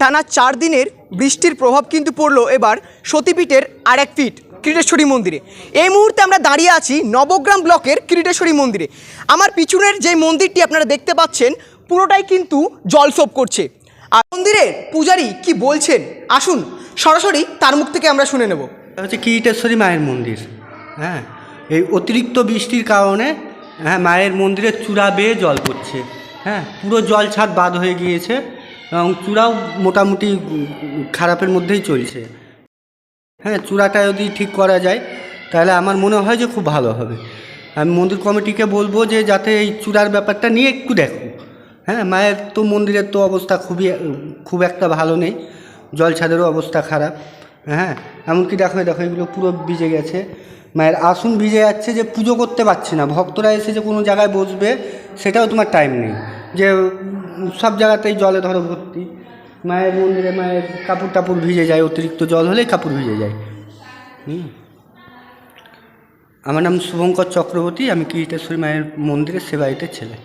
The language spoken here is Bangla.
টানা চার দিনের বৃষ্টির প্রভাব কিন্তু পড়ল এবার সতীপীঠের আর এক ফিট ক্রীটেশ্বরী মন্দিরে। এই মুহূর্তে আমরা দাঁড়িয়ে আছি নবগ্রাম ব্লকের ক্রীটেশ্বরী মন্দিরে। আমার পিছনের যে মন্দিরটি আপনারা দেখতে পাচ্ছেন, পুরোটাই কিন্তু জলসোপ করছে। আর মন্দিরের পূজারী কি বলছেন? আসুন, সরাসরি তার মুখ থেকে আমরা শুনে নেব। হচ্ছে কিরিটেশ্বরী মায়ের মন্দির হ্যাঁ? এই অতিরিক্ত বৃষ্টির কারণে হ্যাঁ মায়ের মন্দিরের চূড়া বেয়ে জল পড়ছে হ্যাঁ? পুরো জল ছাদ বাদ হয়ে গিয়েছে। এবং চূড়াও মোটামুটি খারাপের মধ্যেই চলছে। হ্যাঁ চূড়াটা যদি ঠিক করা যায়, তাহলে আমার মনে হয় যে খুব ভালো হবে। আমি মন্দির কমিটিকে বলব যে যাতে এই চূড়ার ব্যাপারটা নিয়ে একটু দেখো। হ্যাঁ মায়ের তো মন্দিরের তো অবস্থা খুবই, খুব একটা ভালো নেই। জল ছাদেরও অবস্থা খারাপ। হ্যাঁ এমনকি দেখো দেখো, এগুলো পুরো ভিজে গেছে। মায়ের আসন ভিজে যাচ্ছে যে পুজো করতে পারছি না। ভক্তরা এসে যে কোনো জায়গায় বসবে, সেটাও তোমার টাইম নেই। যে সব জায়গাতেই জলে ধরো ভর্তি। মায়ের মন্দিরে মায়ের কাপড় টাপড় ভিজে যায়, অতিরিক্ত জল হলেই কাপড় ভিজে যায়। হুম। আমার নাম শুভঙ্কর চক্রবর্তী, আমি কিরিটেশ্বরী মায়ের মন্দিরে সেবায়িতের ছেলে।